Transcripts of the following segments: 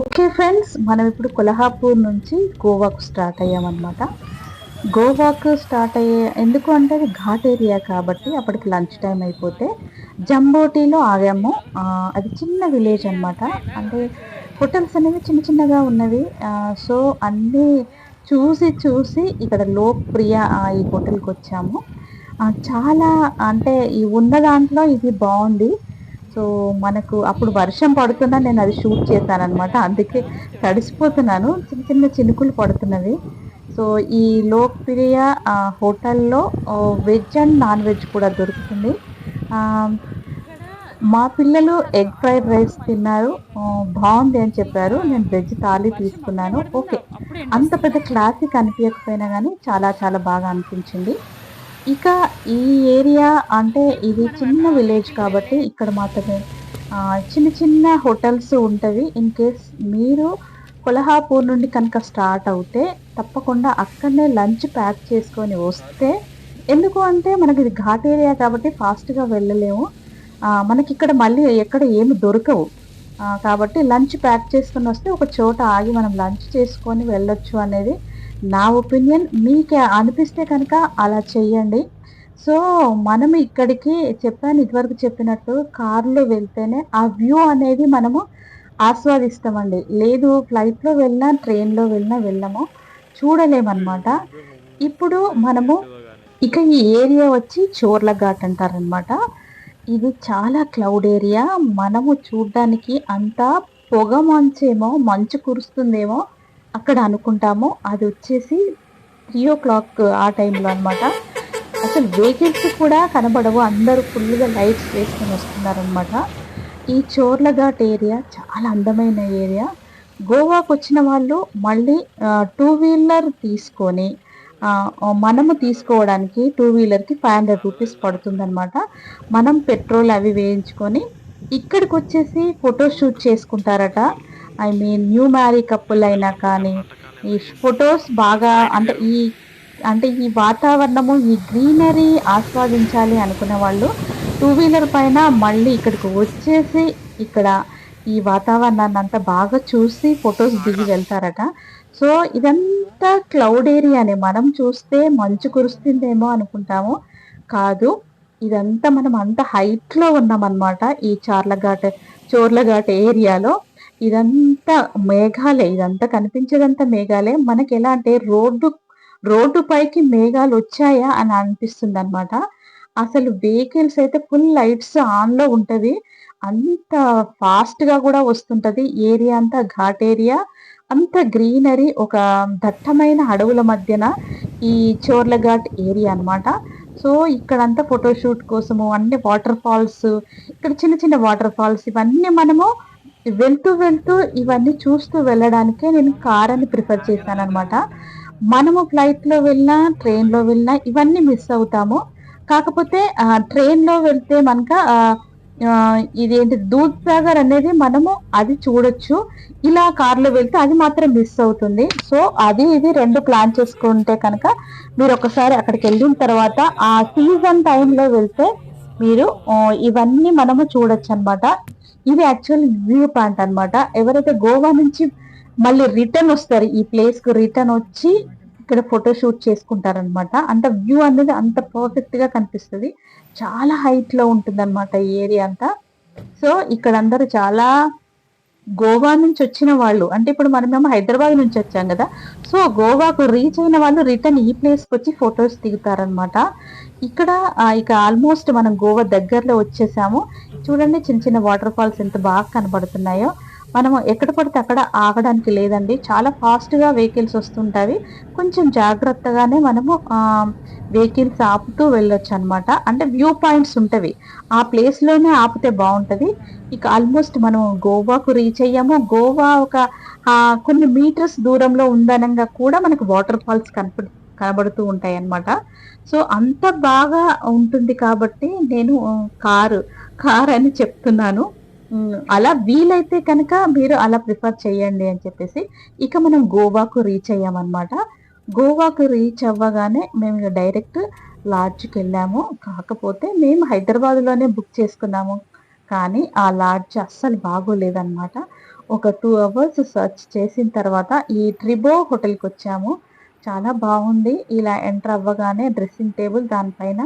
Okay friends మనం ఇప్పుడు కొల్హాపూర్ నుంచి గోవాకు స్టార్ట్ అయ్యామన్నమాట. గోవాకు స్టార్ట్ అయ్యే ఎందుకు అంటే అది ఘాట్ ఏరియా కాబట్టి అప్పటికి లంచ్ టైం అయిపోతే జంబోటీలో ఆగాము. అది చిన్న విలేజ్ అన్నమాట. అంటే హోటల్స్ అనేవి చిన్న చిన్నగా ఉన్నవి. సో అన్నీ చూసి చూసి ఇక్కడ లోక్ప్రియ ఈ హోటల్కి వచ్చాము. చాలా అంటే ఈ ఉన్న దాంట్లో ఇది బాగుంది. సో మనకు అప్పుడు వర్షం పడుతున్నా నేను అది షూట్ చేశాను అనమాట అందుకే తడిసిపోతున్నాను. చిన్న చిన్న చినుకులు పడుతున్నవి. సో ఈ లోక్ప్రియ హోటల్లో వెజ్ అండ్ నాన్ వెజ్ కూడా దొరుకుతుంది. మా పిల్లలు ఎగ్ ఫ్రైడ్ రైస్ తిన్నారు. బాగుంది అని చెప్పారు. నేను వెజ్ థాలీ తీసుకున్నాను. ఓకే. అంత పెద్ద క్లాసిక్ అనిపించకపోయినా కానీ చాలా చాలా బాగా అనిపించింది. ఇక ఈ ఏరియా అంటే ఇది చిన్న విలేజ్ కాబట్టి ఇక్కడ మాత్రమే. చిన్న చిన్న హోటల్స్ ఉంటవి. ఇన్ కేస్ మీరు కొల్హాపూర్ నుండి కనుక స్టార్ట్ అవుతే తప్పకుండా అక్కడనే లంచ్ ప్యాక్ చేసుకొని వస్తే ఎందుకు అంటే మనకి ఇది ఘాట్ ఏరియా కాబట్టి ఫాస్ట్గా వెళ్ళలేము. మనకి ఇక్కడ మళ్ళీ ఎక్కడ ఏమి దొరకవు. కాబట్టి లంచ్ ప్యాక్ చేసుకొని వస్తే ఒక చోట ఆగి మనం లంచ్ చేసుకొని వెళ్ళొచ్చు అనేది నా ఒపీనియన్ మీకు అనిపిస్తే కనుక అలా చెయ్యండి. సో మనం ఇక్కడికి చెప్పాను ఇదివరకు చెప్పినట్టు కారులో వెళ్తేనే ఆ వ్యూ అనేది మనము ఆస్వాదిస్తామండి. లేదు ఫ్లైట్లో వెళ్ళినా ట్రైన్లో వెళ్ళినా వెళ్ళము. చూడలేమన్నమాట. ఇప్పుడు మనము ఇక ఈ ఏరియా వచ్చి చోర్ల ఘాట్ అంటారనమాట ఇది చాలా క్లౌడ్ ఏరియా. మనము చూడడానికి అంతా పొగ మంచేమో మంచు కురుస్తుందేమో. అక్కడ అనుకుంటాము అది వచ్చేసి త్రీ ఓ క్లాక్ ఆ టైంలో అనమాట అసలు వెహికల్స్ కూడా కనబడవు. అందరూ ఫుల్గా లైట్స్ వేసుకొని వస్తున్నారనమాట ఈ చోర్లఘాట్ ఏరియా చాలా అందమైన ఏరియా గోవాకు వచ్చిన వాళ్ళు మళ్ళీ టూ వీలర్ తీసుకొని మనము తీసుకోవడానికి టూ వీలర్కి ఫైవ్ హండ్రెడ్ రూపీస్ పడుతుందనమాట మనం పెట్రోల్ అవి వేయించుకొని ఇక్కడికి వచ్చేసి photoshoot చేసుకుంటారట. I mean new married couple అయినా కానీ ఈ ఫొటోస్ బాగా అంటే ఈ అంటే ఈ వాతావరణము ఈ గ్రీనరీ ఆస్వాదించాలి అనుకునే వాళ్ళు టూ వీలర్ పైన మళ్ళీ ఇక్కడికి వచ్చేసి ఇక్కడ ఈ వాతావరణాన్ని అంతా బాగా చూసి ఫొటోస్ దిగి వెళ్తారట. సో ఇదంతా క్లౌడ్ ఏరియానే మనం చూస్తే మంచు కురుస్తుందేమో అనుకుంటాము. కాదు ఇదంతా మనం అంత హైట్లో ఉన్నామన్నమాట ఈ చార్లఘాట్ చోర్లఘాట్ ఏరియాలో. ఇదంతా మేఘాలే ఇదంతా కనిపించేదంతా మేఘాలే. మనకి ఎలా అంటే రోడ్డు రోడ్డు పైకి మేఘాలు వచ్చాయా అని అనిపిస్తుంది అనమాట అసలు వెహికల్స్ అయితే ఫుల్ లైట్స్ ఆన్లో ఉంటది. అంత ఫాస్ట్గా కూడా వస్తుంటది. ఏరియా అంతా ఘాట్ ఏరియా. అంత గ్రీనరీ ఒక దట్టమైన అడవుల మధ్యన ఈ చోర్లఘాట్ ఏరియా అనమాట సో ఇక్కడంతా ఫోటోషూట్ కోసము అన్ని వాటర్ ఫాల్స్ ఇక్కడ చిన్న చిన్న వాటర్ ఫాల్స్ ఇవన్నీ మనము వెళ్తూ వెళ్తూ ఇవన్నీ చూస్తూ వెళ్ళడానికే నేను కార్ అని ప్రిఫర్ చేశాను అనమాట మనము ఫ్లైట్లో వెళ్ళినా ట్రైన్లో వెళ్ళినా ఇవన్నీ మిస్ అవుతాము. కాకపోతే ట్రైన్లో వెళ్తే మనక ఇదేంటి దూద్ సాగర్ అనేది మనము అది చూడొచ్చు. ఇలా కార్లో వెళ్తే అది మాత్రం మిస్ అవుతుంది. సో అది ఇది రెండు ప్లాన్ చేసుకుంటే కనుక మీరు ఒకసారి అక్కడికి వెళ్ళిన తర్వాత ఆ సీజన్ టైంలో వెళ్తే మీరు ఇవన్నీ మనము చూడొచ్చు అనమాట ఇది యాక్చువల్ వ్యూ పాయింట్ అన్నమాట. ఎవరైతే గోవా నుంచి మళ్ళీ రిటర్న్ వస్తారు ఈ ప్లేస్కు రిటర్న్ వచ్చి ఇక్కడ ఫోటో షూట్ చేసుకుంటారనమాట అంత వ్యూ అనేది అంత పర్ఫెక్ట్గా కనిపిస్తుంది. చాలా హైట్లో ఉంటుంది అనమాట ఈ ఏరియా అంతా. సో ఇక్కడ అందరూ చాలా గోవా నుంచి వచ్చిన వాళ్ళు అంటే ఇప్పుడు మనమేమో హైదరాబాద్ నుంచి వచ్చాం కదా. సో గోవాకు రీచ్ అయిన వాళ్ళు రిటర్న్ ఈ ప్లేస్కి వచ్చి ఫొటోస్ దిగుతారనమాట ఇక్కడ ఇక ఆల్మోస్ట్ మనం గోవా దగ్గరలో వచ్చేసాము. చూడండి చిన్న చిన్న వాటర్ ఫాల్స్ ఎంత బాగా కనబడుతున్నాయో. మనము ఎక్కడ పడితే అక్కడ ఆగడానికి లేదండి. చాలా ఫాస్ట్గా వెహికల్స్ వస్తుంటాయి. కొంచెం జాగ్రత్తగానే మనము వెహికల్స్ ఆపుతూ వెళ్ళొచ్చు అనమాట అంటే వ్యూ పాయింట్స్ ఉంటవి. ఆ ప్లేస్లోనే ఆపితే బాగుంటుంది. ఇక ఆల్మోస్ట్ మనం గోవాకు రీచ్ అయ్యాము. గోవా ఒక కొన్ని మీటర్స్ దూరంలో ఉందనంగా కూడా మనకు వాటర్ ఫాల్స్ కనపడు కనబడుతూ ఉంటాయి అన్నమాట సో అంత బాగా ఉంటుంది కాబట్టి నేను కారు కార్ అని చెప్తున్నాను. అలా వీలైతే కనుక మీరు అలా ప్రిఫర్ చేయండి అని చెప్పేసి ఇక మనం గోవాకు రీచ్ అయ్యామన్నమాట. గోవాకు రీచ్ అవ్వగానే మేము డైరెక్ట్ లాడ్జ్కి వెళ్ళాము. కాకపోతే మేము హైదరాబాద్లోనే బుక్ చేసుకున్నాము. కానీ ఆ లాడ్జ్ అస్సలు బాగోలేదన్నమాట. ఒక టూ అవర్స్ సర్చ్ చేసిన తర్వాత ఈ ట్రిబో హోటల్కి వచ్చాము. చాలా బాగుంది. ఇలా ఎంటర్ అవ్వగానే డ్రెస్సింగ్ టేబుల్ దానిపైన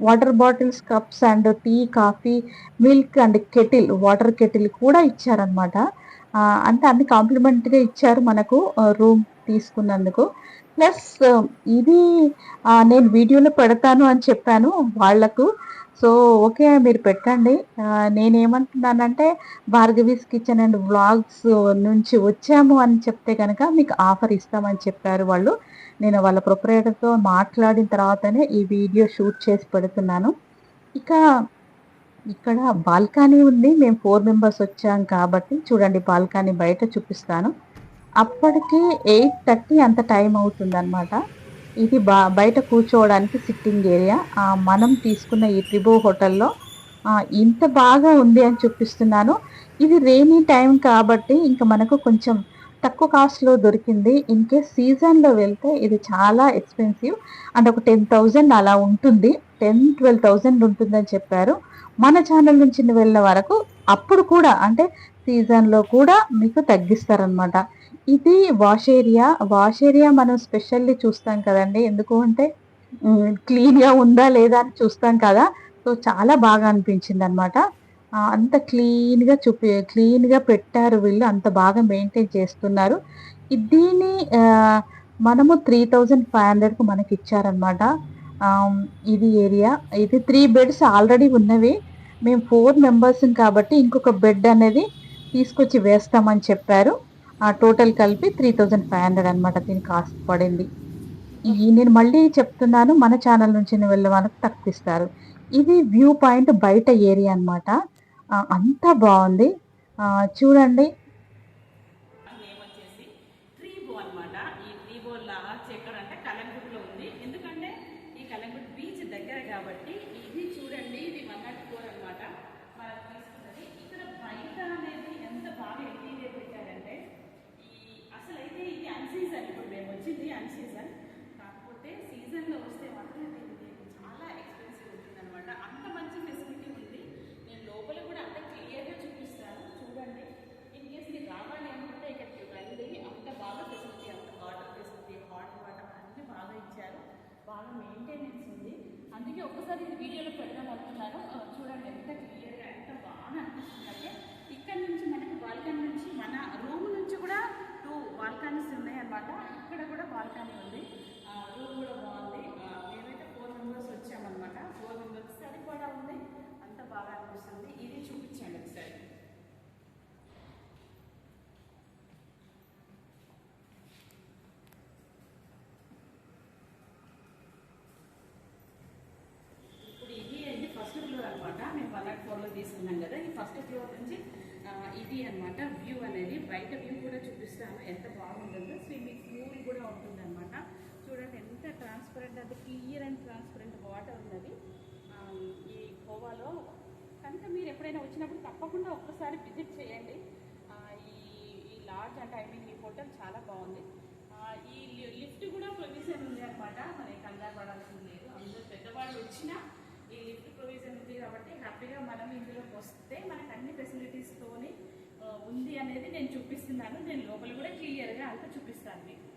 water bottles cups and tea coffee milk and kettle water kettle కూడా ఇచ్చారనమాట అంటే అన్ని కాంప్లిమెంట్గా ఇచ్చారు మనకు రూమ్ తీసుకున్నందుకు. ప్లస్ ఇది నేను వీడియోలో పెడతాను అని చెప్పాను వాళ్ళకు సో ఓకే మీరు పెట్టండి. నేనేమంటున్నానంటే భార్గవీస్ కిచెన్ అండ్ వ్లాగ్స్ నుంచి వచ్చాము అని చెప్తే కనుక మీకు ఆఫర్ ఇస్తామని చెప్పారు వాళ్ళు. నేను వాళ్ళ ప్రొపరేటర్తో మాట్లాడిన తర్వాతనే ఈ వీడియో షూట్ చేసి పెడుతున్నాను. ఇక ఇక్కడ బాల్కనీ ఉంది. మేము ఫోర్ మెంబర్స్ వచ్చాం కాబట్టి చూడండి బాల్కనీ బయట చూపిస్తాను. అప్పటికి ఎయిట్ థర్టీ అంత టైం అవుతుందన్నమాట. ఇది బా బయట కూర్చోవడానికి సిట్టింగ్ ఏరియా. మనం తీసుకున్న ఈ ట్రిబో హోటల్లో ఇంత బాగా ఉంది అని చూపిస్తున్నాను. ఇది రెయినీ టైం కాబట్టి ఇంకా మనకు కొంచెం తక్కువ కాస్ట్లో దొరికింది. ఇన్కేస్ సీజన్లో వెళ్తే ఇది చాలా ఎక్స్పెన్సివ్. అండ్ ఒక టెన్ థౌజండ్ అలా ఉంటుంది. టెన్ ట్వెల్వ్ థౌజండ్ ఉంటుందని చెప్పారు. మన ఛానల్ నుంచి వెళ్ళిన వరకు అప్పుడు కూడా అంటే సీజన్లో కూడా మీకు తగ్గిస్తారనమాట ఇది వాష్ ఏరియా వాష్ ఏరియా మనం స్పెషల్లీ చూస్తాం కదండి. ఎందుకు అంటే క్లీన్గా ఉందా లేదా అని చూస్తాం కదా. సో చాలా బాగా అనిపించింది అనమాట అంత క్లీన్గా చూపి క్లీన్గా పెట్టారు వీళ్ళు. అంత బాగా మెయింటైన్ చేస్తున్నారు. దీన్ని మనము త్రీ థౌజండ్ ఫైవ్ హండ్రెడ్కి మనకి ఇచ్చారనమాట ఇది ఏరియా. ఇది త్రీ బెడ్స్ ఆల్రెడీ ఉన్నవి. మేము ఫోర్ మెంబర్స్ కాబట్టి ఇంకొక బెడ్ అనేది తీసుకొచ్చి వేస్తామని చెప్పారు. టోటల్ కలిపి త్రీ థౌజండ్ ఫైవ్ హండ్రెడ్ అనమాట దీని కాస్ట్ పడింది. ఈ నేను మళ్ళీ చెప్తున్నాను మన ఛానల్ నుంచి వెళ్ళే వాళ్ళకి తక్కువ ఇస్తారు ఇది వ్యూ పాయింట్ బయట ఏరియా అనమాట అంతా బాగుంది. చూడండి నేమ్ వచ్చేసి ట్రీబో అన్నమాట ఈ ట్రీబో లాడ్జ్ ఎక్కడంటే కలంగుట్లో ఉంది ఎందుకంటే ఈ కలంగుట్ బీచ్ దగ్గర కాబట్టి ఇది చూడండి ఇది వన్ నాట్ ఫోర్ అనమాట మనం తీసుకున్నది ఇక్కడ బయట అనేది ఎంత బాగా ఇంటీరియర్ పెట్టారంటే ఈ అసలు అయితే ఇది అన్సీజన్ ఇప్పుడు మేము వచ్చింది అన్సీజన్ కాకపోతే సీజన్లో వస్తే మాత్రం దీనికి చాలా ఎక్స్పెన్సివ్ ఉంటుంది అనమాట అంత మంచి ఫెసిలిటీ ఉంది నేను లోపల కూడా అంత క్లియర్గా చూపిస్తాను చూడండి ఇన్ కేస్ మీరు రావాలి అనుకుంటే ఇక్కడికి రండి అంత బాగా ఫెసిలిటీ అంత వాటర్ ఫెసిలిటీ హాట్ వాటర్ అన్నీ బాగా ఇచ్చారు బాగా మెయింటెనెన్స్ ఉంది అందుకే ఒక్కసారి ఇది వీడియోలో పెడదాం అనుకున్నాను ఆ, చూడండి ఎంత క్లియర్గా ఎంత బాగా అనిపిస్తుందంటే ఇక్కడ నుంచి మనకి బాల్కనీ నుంచి మన రూమ్ నుంచి కూడా టూ బాల్కనీస్ ఉన్నాయి అన్నమాట ఇక్కడ కూడా బాల్కనీ ఉంది రూమ్ కూడా బాగుంది ఆ, మేమైతే ఫోర్ మెంబర్స్ వచ్చామన్నమాట ఫోర్ మెంబర్స్ సరిపడా ఉంది అంత బాగా అనిపిస్తుంది ఇది చూపించండి ఒకసారి ఇప్పుడు ఇది అయితే ఫస్ట్ ఫ్లోర్ అనమాట మేము వన్ నాట్ ఫోర్లో తీసుకున్నాం కదా ఈ ఫస్ట్ ఫ్లోర్ నుంచి ఆ, ఇది అన్నమాట వ్యూ అనేది బయట వ్యూ కూడా చూపిస్తాను. ఎంత బాగుంటుందో. స్విమ్మింగ్ పూల్ కూడా ఉంటుంది అనమాట చూడండి ఎంత ట్రాన్స్పరెంట్ అంటే క్లియర్ అండ్ ట్రాన్స్పరెంట్ వాటర్ ఉన్నది. ఈ గోవాలో. కనుక మీరు ఎప్పుడైనా వచ్చినప్పుడు తప్పకుండా ఒక్కసారి విజిట్ చేయండి. ఈ ఈ లాడ్జ్ అంటే ఐ మీన్ ఈ హోటల్ చాలా బాగుంది. ఈ లిఫ్ట్ కూడా ప్రొవిజన్ ఉంది అనమాట మనకి కంగారు పడాల్సింది లేదు. అందరూ పెద్దవాళ్ళు వచ్చినా ఈ లిఫ్ట్ ప్రొవిజన్ ఉంది కాబట్టి హ్యాపీగా మనం ఇందులోకి వస్తే మనకు అన్ని ఫెసిలిటీస్తోని ఉంది అనేది నేను చూపిస్తున్నాను. నేను లోపల కూడా క్లియర్గా అంతా చూపిస్తాను మీకు.